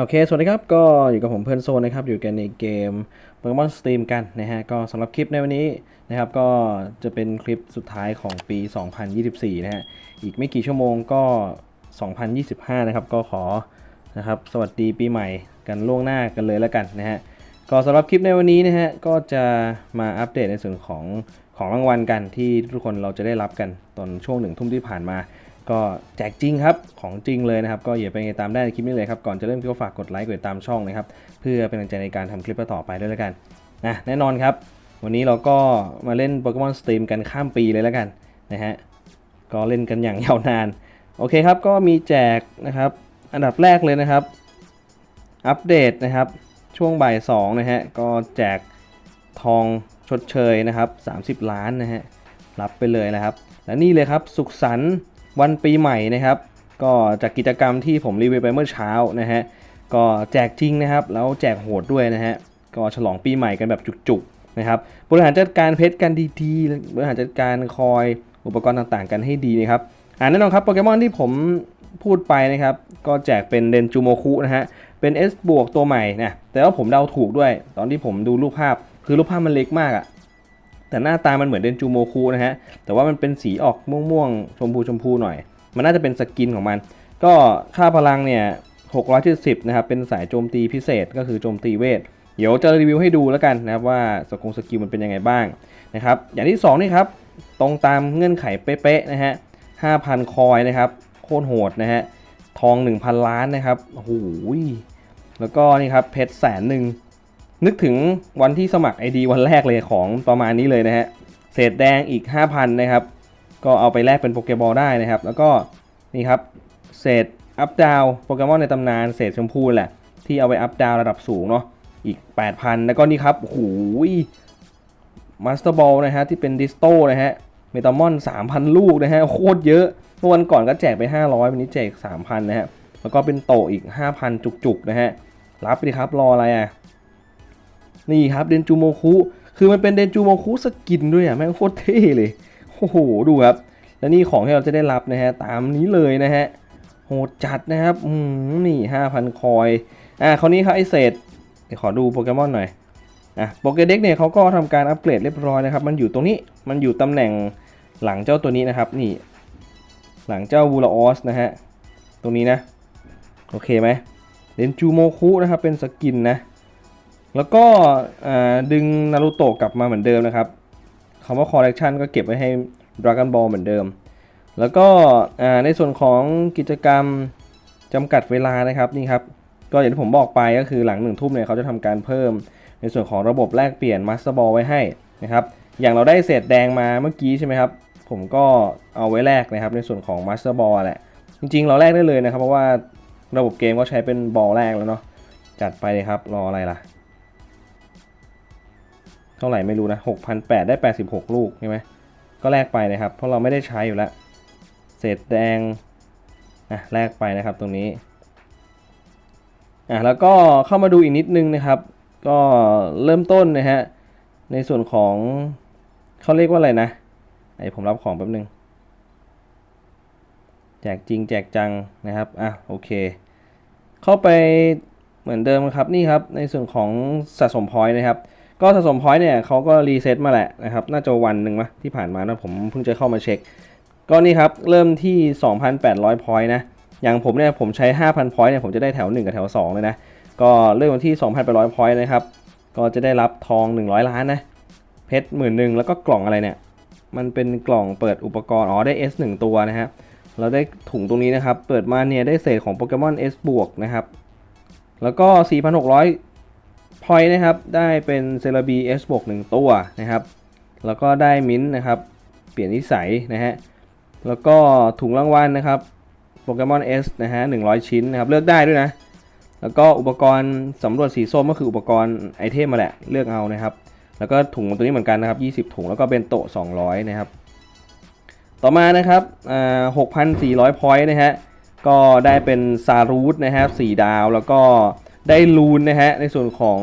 โอเค สวัสดีครับ ก็อยู่กับผมเพื่อนโซนนะครับ อยู่กันในเกม Pokemon Stream กันนะฮะ ก็สำหรับคลิปในวันนี้นะครับ ก็จะเป็นคลิปสุดท้ายของปี 2024 นะฮะ อีกไม่กี่ชั่วโมงก็ 2025 นะครับ ก็ขอนะครับ สวัสดีปีใหม่กันล่วงหน้ากันเลยแล้วกันนะฮะ ก็สำหรับคลิปในวันนี้นะฮะ ก็จะมาอัปเดตในส่วนของของรางวัลกันที่ทุกคนเราจะได้รับกันตอนช่วงหนึ่งทุ่มที่ผ่านมา ก็แจกจริงครับ ของจริงเลยนะครับ ก็อย่าไปตามได้ในคลิปนี้เลยครับ ก่อนจะเริ่มก็ฝากกดไลค์กดติดตามช่องนะครับ เพื่อเป็นกำลังใจในการทำคลิปต่อไปด้วยแล้วกันนะแน่นอนครับ วันนี้เราก็มาเล่นโปเกมอนสตรีมกันข้ามปีเลยแล้วกันนะฮะก็เล่นกันอย่างยาวนาน โอเคครับ ก็มีแจกนะครับ อันดับแรกเลยนะครับ อัปเดตนะครับ ช่วงบ่าย2นะฮะ ก็แจกทองชดเชยนะครับ 30 ล้านนะฮะ รับไปเลยนะครับ และนี่เลยครับ สุขสันต์ วันปีใหม่นะครับ ก็จากกิจกรรมที่ผมรีวิวไปเมื่อเช้านะฮะก็แจกจริงนะครับแล้วแจกโหดด้วยนะฮะก็ฉลองปีใหม่กันแบบจุกๆนะครับบริหารจัดการเพชรกันดีๆบริหารจัดการคอยอุปกรณ์ต่างๆ กันให้ดีนะครับอ่าแน่นอนครับโปเกมอนที่ผมพูดไปนะครับ ก็แจกเป็นเดนจูโมคุนะฮะเป็น S บวกตัวใหม่นะแต่ว่าผมเดาถูกด้วย ตอนที่ผมดูรูปภาพคือรูปภาพมันเล็กมากอะ แต่หน้าตามันเหมือนเดนจูโมคุนะฮะ แต่ว่ามันเป็นสีออกม่วงๆ ชมพูชมพูหน่อย มันน่าจะเป็นสกินของมัน ก็ค่าพลังเนี่ย670นะครับ เป็นสายโจมตีพิเศษก็คือโจมตีเวท เดี๋ยวจะรีวิวให้ดูแล้วกันนะครับว่าสกงสกิลมันเป็นยังไงบ้างนะครับ อย่างที่ 2 นี่ครับ ตรงตามเงื่อนไขเป๊ะๆนะฮะ 5,000 คอยนะครับ โคตรโหดนะฮะ ทอง 1,000 ล้านนะครับโอ้โหแล้วก็นี่ครับเพชรแสนหนึ่ง นึกถึงวันที่สมัคร ID วันแรกเลยของประมาณนี้เลยนะฮะ เศษแดงอีก 5,000 นะครับ ก็เอาไปแลกเป็นโปเกบอลได้นะครับ แล้วก็นี่ครับ เศษอัพดาวโปเกมอนในตำนาน เศษชมพูแหละ ที่เอาไปอัพดาวระดับสูงเนาะ อีก 8,000 แล้วก็นี่ครับ โอ้โหมาสเตอร์บอลนะฮะที่เป็นดิสโต้นะฮะ เมตามอน 3,000 ลูกนะฮะ โคตรเยอะเมื่อวันก่อนก็แจกไป 500 วันนี้แจก 3,000 นะฮะ แล้วก็เป็นโตอีก 5,000 จุกๆ นะฮะ รับไปดิครับ รออะไรอะ นี่ครับเดนจูโมคุคือมันเป็นเดนจูโมคุสกินด้วยอะแม่งโคตรเท่เลยโอ้โหดูครับและนี่ของที่เราจะได้รับนะฮะตามนี้เลยนะฮะโหดจัดนะครับอืมนี่5,000คอยอะคราวนี้ครับไอเศษเดี๋ยวขอดูโปเกมอนหน่อยอะโปเกเด็กเนี่ยเขาก็ทำการอัปเกรดเรียบร้อยนะครับ มันอยู่ตรงนี้มันอยู่ตำแหน่งหลังเจ้าตัวนี้นะครับนี่หลังเจ้าวูลาออสนะฮะตรงนี้นะโอเคไหมเดนจูโมคุนะครับเป็นสกินนะ แล้วก็ดึงนารูโตะกลับมาเหมือนเดิมนะครับคำว่าคอลเลกชันก็เก็บไว้ให้ Dragon Ball เหมือนเดิม แล้วก็ในส่วนของกิจกรรมจำกัดเวลานะครับนี่ครับก็อย่างที่ผมบอกไปก็คือหลังหนึ่งทุ่มเนี่ยเขาจะทำการเพิ่ม ในส่วนของระบบแลกเปลี่ยน Master Ball ไว้ให้นะครับอย่างเราได้เศษแดงมาเมื่อกี้ใช่ไหมครับผมก็เอาไว้แลกนะครับในส่วนของ Master Ball แหละจริงๆ เราแลกได้เลยนะครับ เพราะว่าระบบเกมก็ใช้เป็นบอลแรกแล้วเนาะจัดไปเลยครับรออะไรล่ะ ท่าไหร่ไม่รู้นะ6,800ได้ 86 ลูกใช่ไหมก็แลกไปนะครับ เพราะเราไม่ได้ใช้อยู่แล้ว เศษแดงอะแลกไปนะครับตรงนี้อะแล้วก็เข้ามาดูอีกนิดนึงนะครับ ก็เริ่มต้นนะฮะในส่วนของเขาเรียกว่าอะไรนะไอผมรับของแป๊บนึง แจกจริงแจกจังนะครับอะโอเค เข้าไปเหมือนเดิมครับนี่ครับในส่วนของสะสมพอยต์นะครับ ก็สะสมพอยต์เนี่ยเขาก็รีเซ็ตมาแหละนะครับน่าจะวันหนึ่งมะที่ผ่านมานะผมเพิ่งจะเข้ามาเช็ค ก็นี่ครับ เริ่มที่ 2,800พอยต์นะอย่างผมเนี่ยผมใช้ 5,000พอยต์เนี่ยผมจะได้แถว 1 กับแถว 2 เลยนะ ก็เริ่มวันที่ 2,800พอยต์นะครับ ก็จะได้รับทอง 100 ล้านนะ เพชรหมื่นหนึ่งแล้วก็กล่องอะไรเนี่ย มันเป็นกล่องเปิดอุปกรณ์ อ๋อได้ S 1 ตัวนะฮะเราได้ถุงตรงนี้นะครับ เปิดมาเนี่ยได้เศษของโปเกมอน S บวกนะครับ แล้วก็ 4,600 พอยต์นะครับได้เป็นเซราบี S บวก1ตัวนะครับ แล้วก็ได้มิ้นท์นะครับ เปลี่ยนนิสัยนะฮะแล้วก็ถุงรางวัลนะครับโปเกมอน S นะฮะ100ชิ้นนะครับ เลือกได้ด้วยนะ แล้วก็อุปกรณ์สำรวจสีส้มก็คืออุปกรณ์ไอเทมมาแหละเลือกเอานะครับ แล้วก็ถุงตัวนี้เหมือนกันนะครับ 20 ถุงแล้วก็เป็นโต๊ะ200 นะครับ ต่อมานะครับอ่า6,400 พอยต์นะฮะก็ได้เป็นซารูทนะครับ4ดาวแล้วก็ ได้ลูนนะฮะในส่วนของ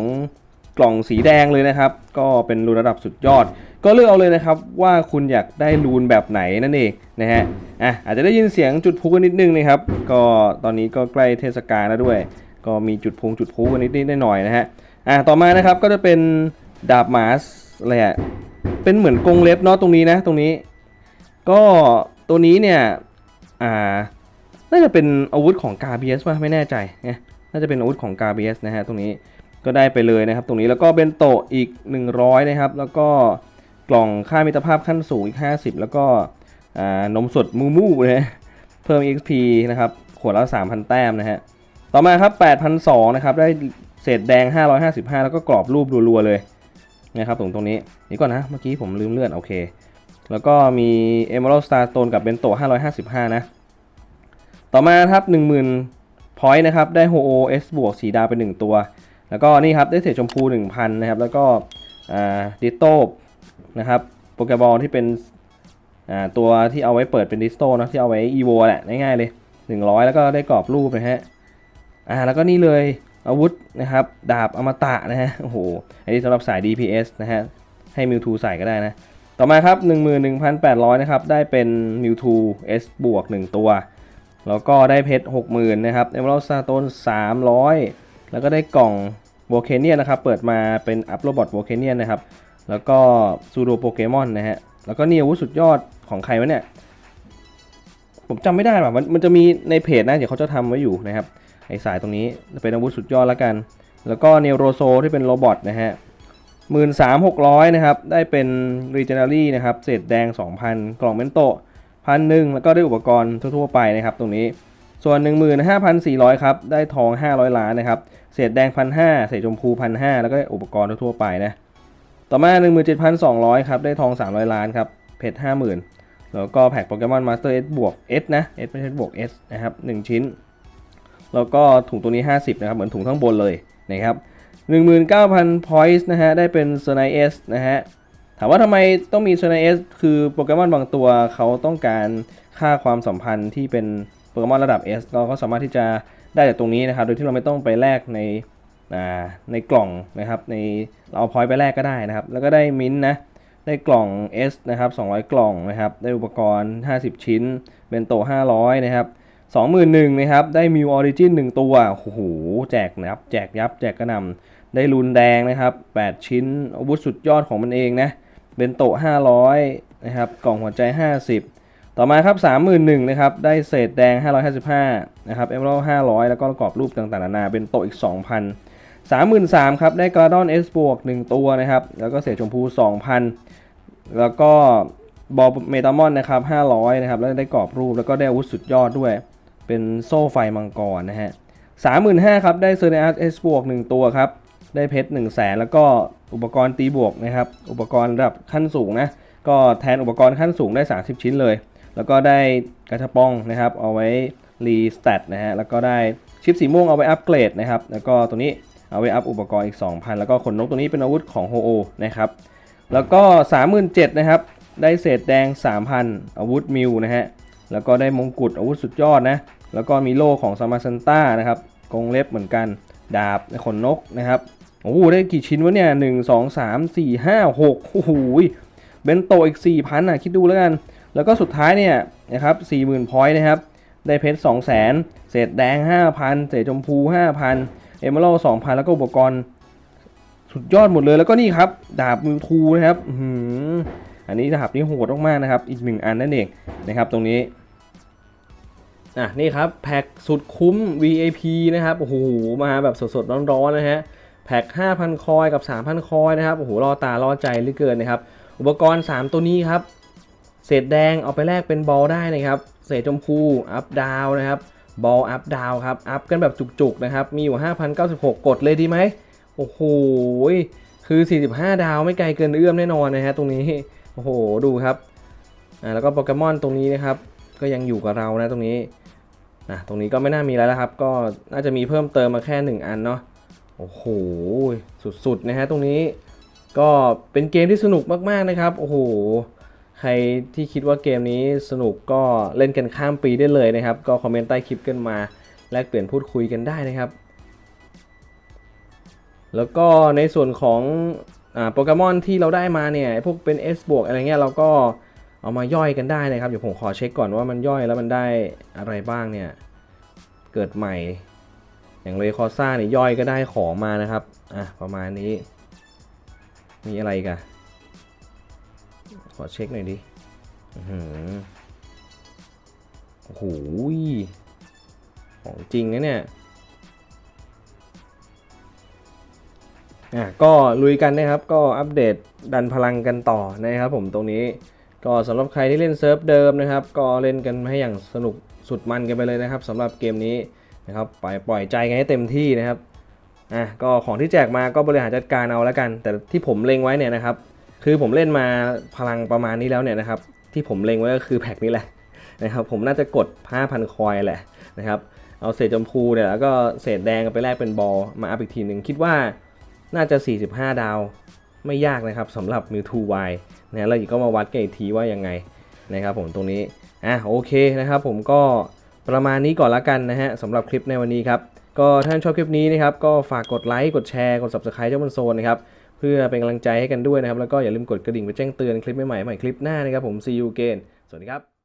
กล่องสีแดงเลยนะครับ ก็เป็นลูนระดับสุดยอด ก็เลือกเอาเลยนะครับว่าคุณอยากได้ลูนแบบไหนนั่นเองนะฮะอะอาจจะได้ยินเสียงจุดพลุกันนิดนึงนะครับ ก็ตอนนี้ก็ใกล้เทศกาลแล้วด้วย ก็มีจุดพุงจุดพูกันนิดๆหน่อยนะฮะอะต่อมานะครับก็จะเป็นดาบหมาสอะไรอะเป็นเหมือนกรงเล็บเนาะตรงนี้นะตรงนี้ ก็ตัวนี้เนี่ยอ่าน่าจะเป็นอาวุธของกาเบียสป่ะไม่แน่ใจนะ น่าจะเป็นอาวุธของกาเบียสนะฮะตรงนี้ก็ได้ไปเลยนะครับ ตรงนี้แล้วก็เบนโตอีก 100 นะครับ แล้วก็กล่องค่ามิตรภาพขั้นสูงอีก 50 แล้วก็นมสดมูมูนะฮะเพิ่ม XP นะครับขวดละ 3,000 แต้มนะฮะต่อมาครับ8,200นะครับได้เศษแดง 555 แล้วก็กรอบรูปรัวๆเลยนะครับตรงตรงนี้นี่ก่อนนะเมื่อกี้ผมลืมเลื่อนโอเค แล้วก็มี Emerald Starstone กับเบนโต555 นะ ต่อมาครับ10,000 point นะครับได้โฮโอ S บวกสีดาวเป็น1ตัว แล้วก็นี่ครับได้เศษชมพู 1,000 นะครับ แล้วก็ดิสโต้นะครับโปเกบอลที่เป็นตัวที่เอาไว้เปิดเป็นดิสโตนะที่เอาไว้อีโวแหละง่ายๆเลย 100 แล้วก็ได้กรอบรูปนะฮะอ่าแล้วก็นี่เลยอาวุธนะครับ ดาบอมตะนะฮะโอ้โหอันนี้สำหรับสาย DPS นะฮะให้มิวทูใส่ก็ได้นะต่อมาครับ 11,800 นะครับ ได้เป็น Mewtwo S บวก 1 ตัว แล้วก็ได้เพชร60,000นะครับ Emerald Stone 300 แล้วก็ได้กล่อง v o l c a n i a n นะครับเปิดมาเป็น Up Robot v o l c a n i a n นะครับแล้วก็ Pseudo Pokemon นะฮะแล้วก็นี่อาวุธสุดยอดของใครวะเนี่ยผมจำไม่ได้แบบมันมันจะมีในเพจนะเดี๋ยวเขาจะทำไว้อยู่นะครับไอสายตรงนี้เป็นอาวุธสุดยอดแล้วกัน แล้วก็เนโรโซที่เป็นโรบอทนะฮะหมื่นสามหกร้อยนะครับ ได้เป็น Regenerary นะครับ เศษแดง 2,000 กล่องเมนโต พันหนึ่งแล้วก็ได้อุปกรณ์ทั่วๆไปนะครับตรงนี้ ส่วน 15,400 ครับ ได้ทอง 500 ล้านนะครับ เศษแดง 1,500 เศษชมพู1,500 แล้วก็อุปกรณ์ทั่วๆไปนะ ต่อมา 17,200 ครับ ได้ทอง 300 ล้านครับ เพชร 50,000 แล้วก็แพ็กโปเกมอนมาสเตอร์ S บวก S นะ S ไม่ใช่บวก S นะครับ 1 ชิ้น แล้วก็ถุงตัวนี้ 50 นะครับ เหมือนถุงข้างบนเลยนะครับ19,000 points นะฮะ ได้เป็น s n i S นะฮะ ถามว่าทำไมต้องมี s n i S คือโปเกมอนบางตัวเขาต้องการค่าความสัมพันธ์ที่เป็นโปเกมอนระดับ S ก็เขาสามารถที่จะได้จากตรงนี้นะครับ โดยที่เราไม่ต้องไปแลกในในกล่องนะครับในเราเอาพอยต์ไปแลกก็ได้นะครับ แล้วก็ได้มิ้นท์นะได้กล่อง S นะครับ200 กล่องนะครับ ได้อุปกรณ์ 50 ชิ้น เบนโตะ500 นะครับ 21,000นะครับ ได้มิวออริจิน1ตัว โอ้โห แจกนะครับ แจกยับ แจกกระนำได้รุนแดงนะครับ 8 ชิ้นอาวุธสุดยอดของมันเองนะ เบนโตะ500นะครับกล่องหัวใจ 50 ต่อมาครับ31,000นะครับได้เศษแดง 555นะครับเอเมอรัล500 แล้วก็ประกอบรูปต่างๆนานาเบนโตะอีก 2,000 33,000ครับได้กราดอน S บวก1ตัวนะครับแล้วก็เศษชมพู 2,000 แล้วก็บอลเมตามอนนะครับ500นะครับแล้วได้กรอบรูปแล้วก็ได้อาวุธสุดยอดด้วย เป็นโซ่ไฟมังกรนะฮะ35,000ครับได้เซอร์เนอัสเอสบวก1ตัวครับ ได้เพชร1 0 0 0 0แสนแล้วก็อุปกรณ์ตีบวกนะครับ อุปกรณ์ระดับขั้นสูงนะ ก็แทนอุปกรณ์ขั้นสูงได้ 30 ชิ้นเลย แล้วก็ได้กระชับป้องนะครับ เอาไว้รีสเตตนะฮะ แล้วก็ได้ชิปสีม่วงเอาไว้อัปเกรดนะครับ แล้วก็ตัวนี้เอาไว้อัพอุปกรณ์อีก 2,000 แล้วก็ขนนกตัวนี้เป็นอาวุธของโฮโอนะครับ แล้วก็ 37,000นะครับ ได้เศษแดง 3,000 อาวุธมิวนะฮะ แล้วก็ได้มงกุฎอาวุธสุดยอดนะ แล้วก็มีโล่ของซามาซันต้านะครับกงเล็บเหมือนกัน ดาบขนนกนะครับ โอ้โหได้กี่ชิ้นวะเนี่ยหนึ่งสองสามสี่ห้าหกโอ้โหเบนโตอีกสี่พันอะ คิดดูแล้วกัน แล้วก็สุดท้ายเนี่ยนะครับสี่หมื่นพอยต์นะครับ ได้เพชรสองแสนเศษแดงห้าพันเศษชมพูห้าพันเอเมอรัลสองพันแล้วก็อุปกรณ์ สุดยอดหมดเลยแล้วก็นี่ครับ ดาบมิวทูนะครับอือันนี้ดาบนี่โหดมากๆนะครับ อีกหนึ่งอันนั่นเองนะครับ ตรงนี้อะนี่ครับแพ็กสุดคุ้ม VIP นะครับโอ้โหมาแบบสดๆร้อนๆนะฮะ แพ็ก5,000 คอยกับ 3,000 คอยนะครับโอ้โหรอตารอใจเหลือเกินนะครับ อุปกรณ์ 3 ตัวนี้ครับเศษแดงเอาไปแลกเป็นบอลได้นะครับเศษชมพูอัพดาวนะครับบอลอัพดาวครับอัพกันแบบจุกๆนะครับมีอยู่ 5,096 กดเลยดีไหมโอ้โหคือ 45 ดาวไม่ไกลเกินเอื้อมแน่นอนนะฮะตรงนี้โอ้โหดูครับอ่าแล้วก็โปเกมอนตรงนี้นะครับก็ยังอยู่กับเรานะตรงนี้นะตรงนี้ก็ไม่น่ามีแล้วละครับ ก็น่าจะมีเพิ่มเติมมาแค่ 1 อันเนาะ โอ้โห สุดๆนะฮะตรงนี้ก็เป็นเกมที่สนุกมากๆนะครับ โอ้โห ใครที่คิดว่าเกมนี้สนุกก็เล่นกันข้ามปีได้เลยนะครับ ก็คอมเมนต์ใต้คลิปกันมา แลกเปลี่ยนพูดคุยกันได้นะครับ แล้วก็ในส่วนของอ่าโปเกมอนที่เราได้มาเนี่ย พวกเป็น S บวกอะไรเงี้ยเราก็เอามาย่อยกันได้นะครับ เดี๋ยวผมขอเช็คก่อนว่ามันย่อยแล้วมันได้อะไรบ้างเนี่ย เกิดใหม่ อย่างเรคอซ่าเนี่ยย่อยก็ได้ของมานะครับ อะ ประมาณนี้ มีอะไรกันขอเช็คหน่อยดิอื้อหือโอ้โหยของจริงนะเนี่ย อะ ก็ลุยกันนะครับ ก็อัปเดตดันพลังกันต่อนะครับผมตรงนี้ ก็สำหรับใครที่เล่นเซิร์ฟเดิมนะครับ ก็เล่นกันให้อย่างสนุกสุดมันกันไปเลยนะครับสำหรับเกมนี้ นะครับปล่อยปล่อยใจกันให้เต็มที่นะครับอะก็ของที่แจกมาก็บริหารจัดการเอาแล้วกัน แต่ที่ผมเล็งไว้เนี่ยนะครับ คือผมเล่นมาพลังประมาณนี้แล้วเนี่ยนะครับ ที่ผมเล็งไว้ก็คือแพ็กนี้แหละนะครับ ผมน่าจะกด 5,000 คอยแหละนะครับเอาเศษชมพูเนี่ยแล้วก็เศษแดงไปแลกเป็นบอลมาอัพอีกทีหนึ่งคิดว่าน่าจะ 45 ดาวไม่ยากนะครับสำหรับ m 2 y นะแล้วอีกก็มาวัดกันอีกทีว่ายังไงนะครับผมตรงนี้อะโอเคนะครับผมก็ ประมาณนี้ก่อนละกันนะฮะสำหรับคลิปในวันนี้ครับ ก็ถ้าชอบคลิปนี้นะครับก็ฝากกดไลค์กดแชร์กด subscribe เจ้าบนโซนนะครับเพื่อเป็นกำลังใจให้กันด้วยนะครับ แล้วก็อย่าลืมกดกระดิ่งไปแจ้งเตือนคลิปใหม่ๆใหม่คลิปหน้านะครับผม see you again สวัสดีครับ